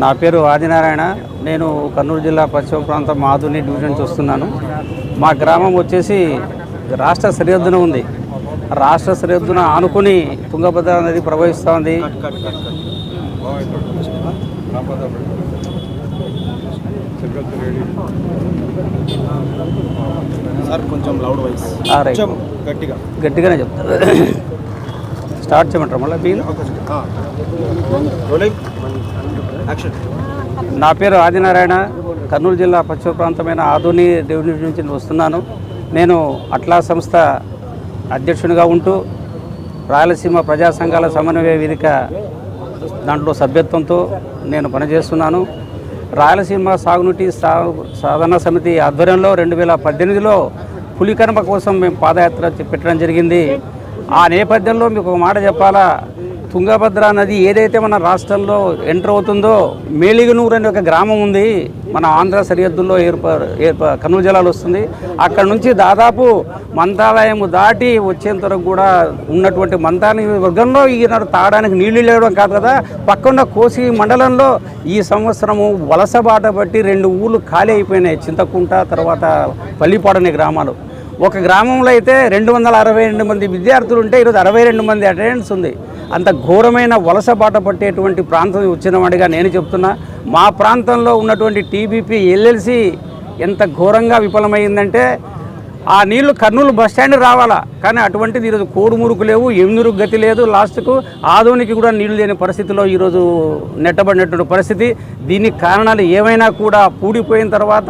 నా పేరు ఆదినారాయణ. నేను కర్నూలు జిల్లా పశ్చిమ ప్రాంతం మాధుని డివిజన్ చూస్తున్నాను. మా గ్రామం వచ్చేసి రాష్ట్ర సరిహద్దున ఉంది. రాష్ట్ర సరిహద్దున ఆనుకుని తుంగభద్ర నది ప్రవహిస్తూ ఉంది సార్ కొంచెం లౌడ్ వాయిస్. కొంచెం గట్టిగా. గట్టిగానే చెప్తారు స్టార్ట్ చేయమంటారు మళ్ళీ? యాక్షన్. నా పేరు ఆదినారాయణ. కర్నూలు జిల్లా పశ్చిమ ప్రాంతమైన ఆధుని డివిజన్ నుంచి వస్తున్నాను. నేను అట్లా సంస్థ అధ్యక్షునిగా ఉంటూ రాయలసీమ ప్రజా సంఘాల సమన్వయ వేదిక దాంట్లో సభ్యత్వంతో నేను పనిచేస్తున్నాను. రాయలసీమ సాగునీటి సా సాధన సమితి ఆధ్వర్యంలో రెండు వేల పద్దెనిమిదిలో పులికర్మ కోసం మేము పాదయాత్ర పెట్టడం జరిగింది. ఆ నేపథ్యంలో మీకు ఒక మాట చెప్పాలా? తుంగభద్ర నది ఏదైతే మన రాష్ట్రంలో ఎంటర్ అవుతుందో మేలిగనూరు అనే ఒక గ్రామం ఉంది. మన ఆంధ్ర సరిహద్దుల్లో ఏర్ప ఏర్ప కర్నూలు జిల్లాలో వస్తుంది. అక్కడ నుంచి దాదాపు మంత్రాలయం దాటి వచ్చేంత వరకు కూడా ఉన్నటువంటి మంత్రాలయ వర్గంలో ఈనాడు తాగడానికి నీళ్ళు లేవడం కాదు కదా. పక్కన కోసి మండలంలో ఈ సంవత్సరము వలస బాట బట్టి రెండు ఊళ్ళు ఖాళీ అయిపోయినాయి. చింతకుంట తర్వాత పల్లిపాడనే గ్రామాలు. ఒక గ్రామంలో అయితే రెండు వందల అరవై రెండు మంది విద్యార్థులు ఉంటే ఈరోజు అరవై రెండు మంది అటెండెన్స్ ఉంది. అంత ఘోరమైన వలస బాట పట్టేటువంటి ప్రాంతం వచ్చిన వాడిగా నేను చెప్తున్నా. మా ప్రాంతంలో ఉన్నటువంటి టీబీపీ ఎల్ఎల్సి ఎంత ఘోరంగా విఫలమైందంటే ఆ నీళ్ళు కర్నూలు బస్ స్టాండ్ రావాలా? కానీ అటువంటిది ఈరోజు కోడుమురుకు లేవు ఎమునురు గతి లేదు. లాస్ట్కు ఆదోనికి కూడా నీళ్ళు లేని పరిస్థితిలో ఈరోజు నెట్టబడినటువంటి పరిస్థితి. దీనికి కారణాలు ఏమైనా కూడా పూడిపోయిన తర్వాత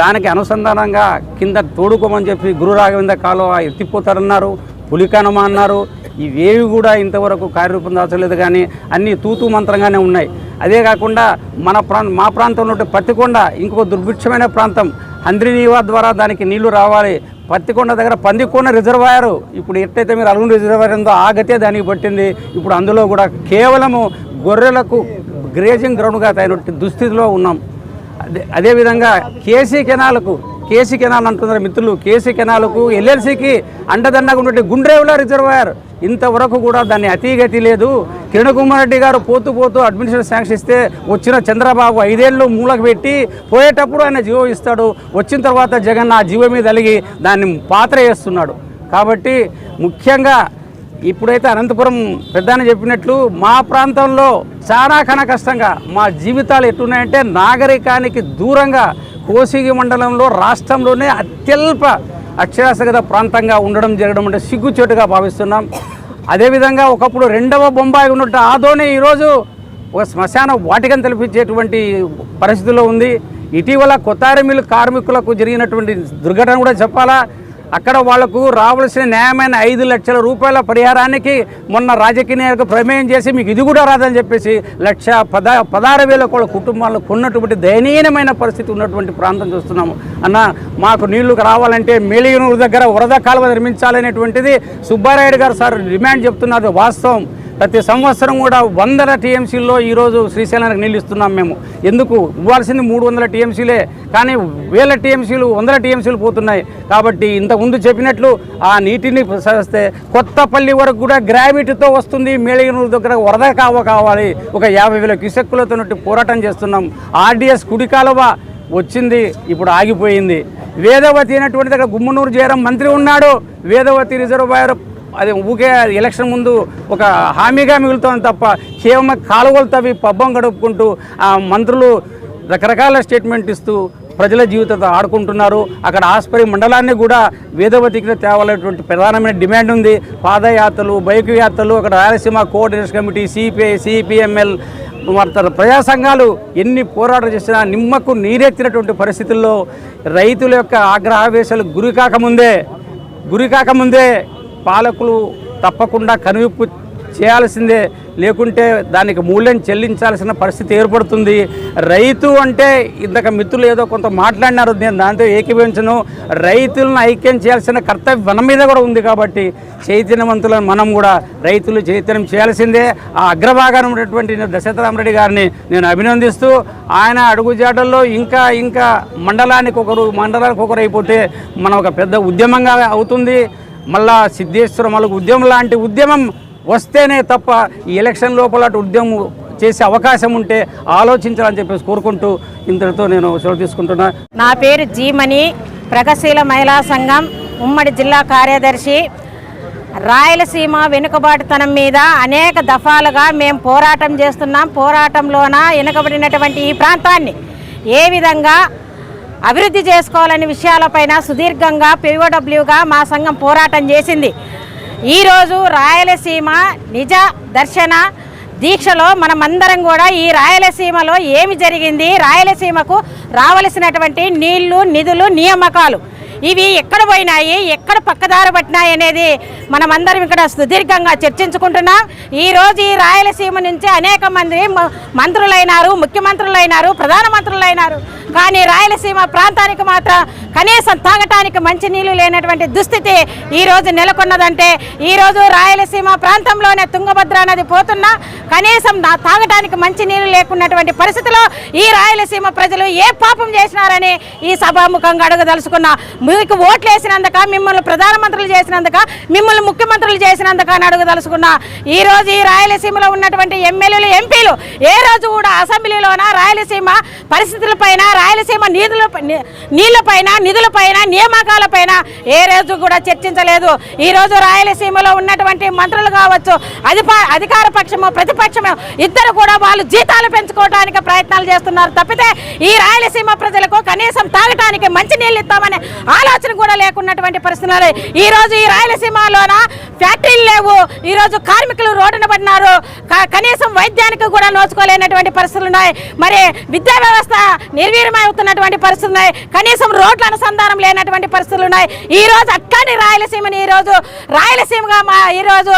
దానికి అనుసంధానంగా కింద తోడుకోమని చెప్పి గురు రాఘవేంద్ర కాలువ ఎత్తిపోతారన్నారు పులికనమ అన్నారు. ఇవేవి కూడా ఇంతవరకు కార్యరూపం దాచలేదు కానీ అన్నీ తూతు మంత్రంగానే ఉన్నాయి. అదే కాకుండా మన ప్రాం మా ప్రాంతంలో ఉంటే పత్తికొండ ఇంకొక దుర్భిక్షమైన ప్రాంతం. హంద్రినీవా ద్వారా దానికి నీళ్ళు రావాలి. పత్తికొండ దగ్గర పందికొండ రిజర్వాయర్. ఇప్పుడు ఎట్టయితే మీరు అలుగు రిజర్వాయర్ ఉందో ఆ గతే దానికి పట్టింది. ఇప్పుడు అందులో కూడా కేవలము గొర్రెలకు గ్రేజింగ్ గ్రౌండ్గా తగినట్టు దుస్థితిలో ఉన్నాం. అదే అదేవిధంగా కేసీ కెనాలకు కేసీ కెనాల్ అంటున్నారు మిత్రులు. కేసీ కెనాల్కు ఎల్ఎల్సికి అండదండగా ఉన్నట్టు గుండ్రేవుల రిజర్వాయర్. ఇంతవరకు కూడా దాన్ని అతీగతి లేదు. కిరణ్ కుమార్ రెడ్డి గారు పోతూ పోతూ అడ్మినిస్ట్రేషన్ శాంక్షన్ ఇస్తే వచ్చిన చంద్రబాబు ఐదేళ్ళు మూలకు పెట్టి పోయేటప్పుడు ఆయన జీవో ఇస్తాడు. వచ్చిన తర్వాత జగన్ ఆ జీవో మీద అలిగి దాన్ని పాత్ర వేస్తున్నాడు. కాబట్టి ముఖ్యంగా ఇప్పుడైతే అనంతపురం పెద్దాన్ని చెప్పినట్లు మా ప్రాంతంలో చాలా కన కష్టంగా మా జీవితాలు ఎట్టున్నాయంటే నాగరికానికి దూరంగా కోసిగి మండలంలో రాష్ట్రంలోనే అత్యల్ప అక్షరాస్యత ప్రాంతంగా ఉండడం జరగడం అంటే సిగ్గుచేటుగా భావిస్తున్నాం. అదేవిధంగా ఒకప్పుడు రెండవ బొంబాయి ఉన్నట్టు ఆదోనే ఈరోజు ఒక శ్మశాన వాటికని తెలిపించేటువంటి పరిస్థితిలో ఉంది. ఇటీవల కొత్తారిమిల్లు కార్మికులకు జరిగినటువంటి దుర్ఘటన కూడా చెప్పాలా? అక్కడ వాళ్ళకు రావాల్సిన న్యాయమైన ఐదు లక్షల రూపాయల పరిహారానికి మొన్న రాజకీయ నాయకులకు ప్రమేయం చేసి మీకు ఇది కూడా రాదని చెప్పేసి లక్ష పద పదహారు వేల కోళ్ళ కుటుంబాలు కొన్నటువంటి దయనీయమైన పరిస్థితి ఉన్నటువంటి ప్రాంతం చూస్తున్నాము. అన్న మాకు నీళ్ళు రావాలంటే మేలియనూరు దగ్గర వరద కాలువ నిర్మించాలనేటువంటిది సుబ్బారాయుడు గారు సార్ డిమాండ్ చెప్తున్నారు. వాస్తవం. ప్రతి సంవత్సరం కూడా వందల టీఎంసీల్లో ఈరోజు శ్రీశైలానికి నీళ్ళు ఇస్తున్నాం మేము. ఎందుకు? ఇవ్వాల్సింది మూడు వందల టీఎంసీలే. కానీ వేల టీఎంసీలు వందల టీఎంసీలు పోతున్నాయి. కాబట్టి ఇంతకుముందు చెప్పినట్లు ఆ నీటిని సరిస్తే కొత్తపల్లి వరకు కూడా గ్రావిటీతో వస్తుంది. మేళగినూరు దగ్గర వరద కావ కావాలి. ఒక యాభై వేల క్యూసెక్కులతో పోరాటం చేస్తున్నాం. ఆర్డీఎస్ కుడి కాలువ వచ్చింది ఇప్పుడు ఆగిపోయింది. వేదవతి అయినటువంటి దగ్గర గుమ్మనూరు జయరాం మంత్రి ఉన్నాడు. వేదవతి రిజర్వాయర్ అది ఊకే ఎలక్షన్ ముందు ఒక హామీగా మిగులుతోంది తప్ప కేవలం కాలువలు తవ్వి పబ్బం గడుపుకుంటూ ఆ మంత్రులు రకరకాల స్టేట్మెంట్ ఇస్తూ ప్రజల జీవితంతో ఆడుకుంటున్నారు. అక్కడ ఆస్పరి మండలాన్ని కూడా వేదవతికి తేవాలనేటువంటి ప్రధానమైన డిమాండ్ ఉంది. పాదయాత్రలు బైక్ యాత్రలు అక్కడ Rayalaseema coordination committee CPI CPIML మరి ప్రజా సంఘాలు ఎన్ని పోరాటం చేసినా నిమ్మకు నీరెత్తినటువంటి పరిస్థితుల్లో రైతుల యొక్క ఆగ్రహావేశాలు గురి కాకముందే గురి కాకముందే పాలకులు తప్పకుండా కనువిప్పు చేయాల్సిందే. లేకుంటే దానికి మూల్యం చెల్లించాల్సిన పరిస్థితి ఏర్పడుతుంది. రైతు అంటే ఇంతక మిత్రులు ఏదో కొంత మాట్లాడినారు. నేను దాంతో ఏకీభవించను. రైతులను ఐక్యం చేయాల్సిన కర్తవ్యం మన మీద కూడా ఉంది కాబట్టి చైతన్యవంతులను మనం కూడా రైతులు చైతన్యం చేయాల్సిందే. ఆ అగ్రభాగాన ఉన్నటువంటి దశరథరామరెడ్డి గారిని నేను అభినందిస్తూ ఆయన అడుగుజాడల్లో ఇంకా ఇంకా మండలానికి ఒకరు మండలానికి ఒకరు అయిపోతే మనం ఒక పెద్ద ఉద్యమంగా అవుతుంది. మళ్ళా సిద్ధేశ్వరం వాళ్ళకు ఉద్యమం లాంటి ఉద్యమం వస్తేనే తప్ప ఈ ఎలక్షన్ లోపల ఉద్యమం చేసే అవకాశం ఉంటే ఆలోచించాలని చెప్పేసి కోరుకుంటూ ఇంతటితో నేను సెలవు తీసుకుంటున్నా. నా పేరు జీమణి ప్రగతిశీల మహిళా సంఘం ఉమ్మడి జిల్లా కార్యదర్శి. రాయలసీమ వెనుకబాటుతనం మీద అనేక దఫాలుగా మేము పోరాటం చేస్తున్నాం. పోరాటంలోన వెనుకబడినటువంటి ఈ ప్రాంతాన్ని ఏ విధంగా అభివృద్ధి చేసుకోవాలనే విషయాలపైన సుదీర్ఘంగా పిఓడబ్ల్యూగా మా సంఘం పోరాటం చేసింది. ఈరోజు రాయలసీమ నిజ దర్శన దీక్షలో మనమందరం కూడా ఈ రాయలసీమలో ఏమి జరిగింది రాయలసీమకు రావలసినటువంటి నీళ్ళు నిధులు నియామకాలు ఇవి ఎక్కడ పోయినాయి ఎక్కడ పక్కదారి పట్టినాయి అనేది మనమందరం ఇక్కడ సుదీర్ఘంగా చర్చించుకుంటున్నాం. ఈరోజు ఈ రాయలసీమ నుంచి అనేక మంది మంత్రులైనారు ముఖ్యమంత్రులైనారు ప్రధానమంత్రులైనారు కానీ రాయలసీమ ప్రాంతానికి మాత్రం కనీసం తాగటానికి మంచినీళ్ళు లేనటువంటి దుస్థితి ఈరోజు నెలకొన్నదంటే ఈరోజు రాయలసీమ ప్రాంతంలోనే తుంగభద్ర నది పోతున్నా కనీసం తాగటానికి మంచినీళ్ళు లేకున్నటువంటి పరిస్థితిలో ఈ రాయలసీమ ప్రజలు ఏ పాపం చేసినారని ఈ సభాముఖంగా అడగదలుచుకున్నా. మీకు ఓట్లు వేసినందుక మిమ్మల్ని ప్రధానమంత్రులు చేసినందుక మిమ్మల్ని ముఖ్యమంత్రులు చేసినందుక అని అడగదలుచుకున్నా. ఈరోజు ఈ రాయలసీమలో ఉన్నటువంటి ఎమ్మెల్యేలు ఎంపీలు ఏ రోజు కూడా అసెంబ్లీలోన రాయలసీమ పరిస్థితులపైన రాయలసీమ నిధుల నీళ్ళపైన నిధులపైన నియామకాలపైన ఏ రోజు కూడా చర్చించలేదు. ఈ రోజు రాయలసీమలో ఉన్నటువంటి మంత్రులు కావచ్చు అధిప అధికార పక్షము ప్రతిపక్షము ఇద్దరు కూడా వాళ్ళు జీతాలు పెంచుకోవడానికి ప్రయత్నాలు చేస్తున్నారు. తప్పితే ఈ రాయలసీమ ప్రజలకు కనీసం తాగటానికి మంచి నీళ్ళు ఇస్తామనే ఆలోచన కూడా లేకున్నటువంటి పరిస్థితులు ఈ రోజు ఈ రాయలసీమలోన ఫ్యాక్టరీలు లేవు. ఈ రోజు కార్మికులు రోడ్డున పడినారు. కనీసం వైద్యానికి కూడా నోచుకోలేనటువంటి పరిస్థితులు ఉన్నాయి. మరి విద్యా వ్యవస్థ అవుతున్నటువంటి పరిస్థితులు ఉన్నాయి. కనీసం రోడ్ల అనుసంధానం లేనటువంటి పరిస్థితులు ఉన్నాయి. ఈ రోజు అట్లాంటి రాయలసీమని ఈ రోజు రాయలసీమగా మా ఈ రోజు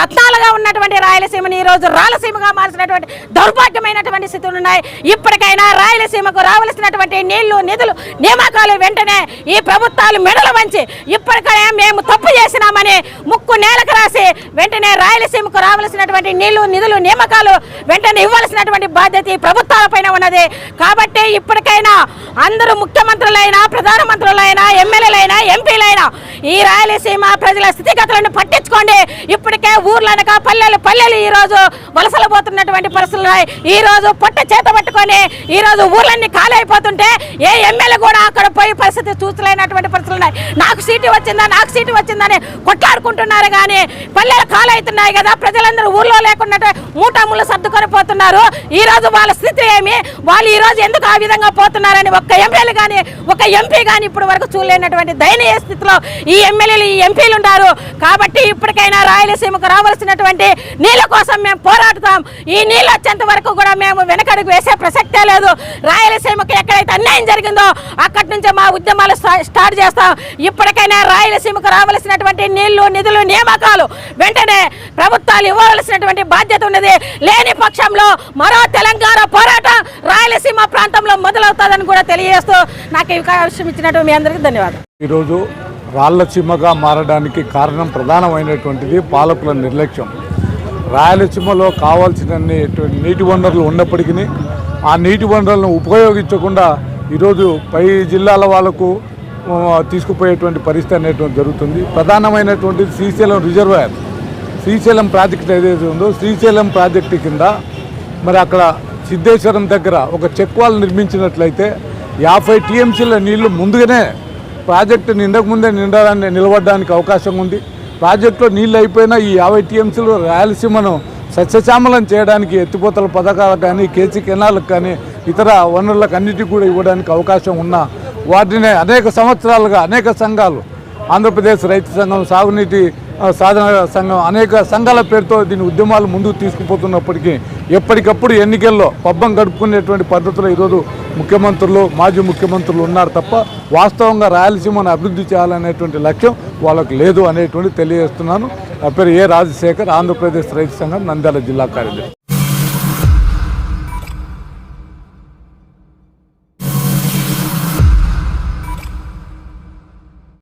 రత్నాలుగా ఉన్నటువంటి రాయలసీమని ఈ రోజు రాయలసీమగా మార్చినటువంటి దౌర్భాగ్యమైనటువంటి స్థితులు ఉన్నాయి. ఇప్పటికైనా రాయలసీమకు రావలసినటువంటి నీళ్ళు నిధులు నియామకాలు వెంటనే ఈ ప్రభుత్వాలు మెడలు వంచి ఇప్పటికైనా మేము తప్పు చేసినామని ముక్కు నేలకు రాసి వెంటనే రాయలసీమకు రావలసినటువంటి నీళ్ళు నిధులు నియామకాలు వెంటనే ఇవ్వాల్సినటువంటి బాధ్యత ఈ ప్రభుత్వాలపైన ఉన్నది. కాబట్టి ఇప్పటికైనా అందరూ ముఖ్యమంత్రులైనా ప్రధానమంత్రులైనా ఎమ్మెల్యేలైనా ఎంపీలైనా ఈ రాయలసీమ ప్రజల స్థితిగతులను పట్టించుకోండి. ఇప్పటికే ఊర్లనక పల్లెలు పల్లెలు ఈ రోజు వలసలు పోతున్నటువంటి పరిస్థితులు ఉన్నాయి. పొట్ట చేత పట్టుకొని ఈ రోజు ఊర్లన్నీ ఖాళీ అయిపోతుంటే ఏ ఎమ్మెల్యే కూడా అక్కడ పోయి పరిస్థితి చూసలేనటువంటి పరిస్థితులు ఉన్నాయి. నాకు సీటు వచ్చిందా నాకు సీటు వచ్చిందని కొట్లాడుకుంటున్నారు కానీ పల్లెలు ఖాళీ అవుతున్నాయి కదా ప్రజలందరూ ఊర్లో లేకుండా మూటాములు సర్దుకొని పోతున్నారు. ఈ రోజు వాళ్ళ స్థితి ఏమి? వాళ్ళు ఈరోజు ఎందుకు ఆ విధంగా పోతున్నారని ఒక్క ఎమ్మెల్యే కానీ ఒక ఎంపీ కానీ ఇప్పుడు వరకు చూడలేనటువంటి దయనీయ స్థితిలో ఈ ఎమ్మెల్యేలు ఈ ఎంపీలు ఉన్నారు. కాబట్టి ఇప్పటికైనా రాయలసీమకు రావాల్సినటువంటి నీళ్ళ కోసం మేము పోరాడుతాం. ఈ నీళ్ళు వచ్చేంత వరకు కూడా మేము వెనకడుగు వేసే ప్రసక్తే లేదు. రాయలసీమకు ఎక్కడైతే అన్యాయం జరిగిందో అక్కడి నుంచి మా ఉద్యమాలు స్టార్ట్ చేస్తాం. ఇప్పటికైనా రాయలసీమకు రావాల్సినటువంటి నీళ్ళు నిధులు నియామకాలు వెంటనే ప్రభుత్వాలు ఇవ్వవలసినటువంటి బాధ్యత ఉన్నది. లేని పక్షంలో మరో తెలంగాణ పోరాటం రాయలసీమ ప్రాంతంలో మొదలు మొదలవుతుందని కూడా తెలియజేస్తూ నాకు ఈ అవకాశం ఇచ్చినట్టు మీ అందరికీ ధన్యవాదాలు. ఈరోజు రాళ్ళసీమగా మారడానికి కారణం ప్రధానమైనటువంటిది పాలకుల నిర్లక్ష్యం. రాయలసీమలో కావాల్సినన్ని నీటి వనరులు ఉన్నప్పటికీ ఆ నీటి వనరులను ఉపయోగించకుండా ఈరోజు పై జిల్లాల వాళ్ళకు తీసుకుపోయేటువంటి పరిస్థితి అనేటువంటి జరుగుతుంది. ప్రధానమైనటువంటిది శ్రీశైలం రిజర్వాయర్. శ్రీశైలం ప్రాజెక్ట్ ఏదైతే ఉందో శ్రీశైలం ప్రాజెక్టు కింద మరి అక్కడ సిద్ధేశ్వరం దగ్గర ఒక చెక్ వాల్ నిర్మించినట్లయితే యాభై టీఎంసీల నీళ్ళు ముందుగానే ప్రాజెక్టు నిండక ముందే నిండడానికి నిలబడడానికి అవకాశం ఉంది. ప్రాజెక్టులో నీళ్ళు అయిపోయినా ఈ యాభై టీఎంసీలు రాయలసీమను సస్యశ్యామలం చేయడానికి ఎత్తిపోతల పథకాలకు కానీ కేసీ కెనాలకు కానీ ఇతర వనరులకు అన్నిటికీ కూడా ఇవ్వడానికి అవకాశం ఉన్నా వాటిని అనేక సంవత్సరాలుగా అనేక సంఘాలు ఆంధ్రప్రదేశ్ రైతు సంఘం సాగునీటి సాధన సంఘం అనేక సంఘాల పేరుతో దీని ఉద్యమాలు ముందుకు తీసుకుపోతున్నప్పటికీ ఎప్పటికప్పుడు ఎన్నికల్లో పబ్బం గడుపుకునేటువంటి పద్ధతిలో ఈరోజు ముఖ్యమంత్రులు మాజీ ముఖ్యమంత్రులు ఉన్నారు తప్ప వాస్తవంగా రాయలసీమను అభివృద్ధి చేయాలనేటువంటి లక్ష్యం వాళ్ళకు లేదు అనేటువంటి తెలియజేస్తున్నాను. నా పేరు ఏ రాజశేఖర్ ఆంధ్రప్రదేశ్ రైతు సంఘం నంద్యాల జిల్లా కార్యదర్శి.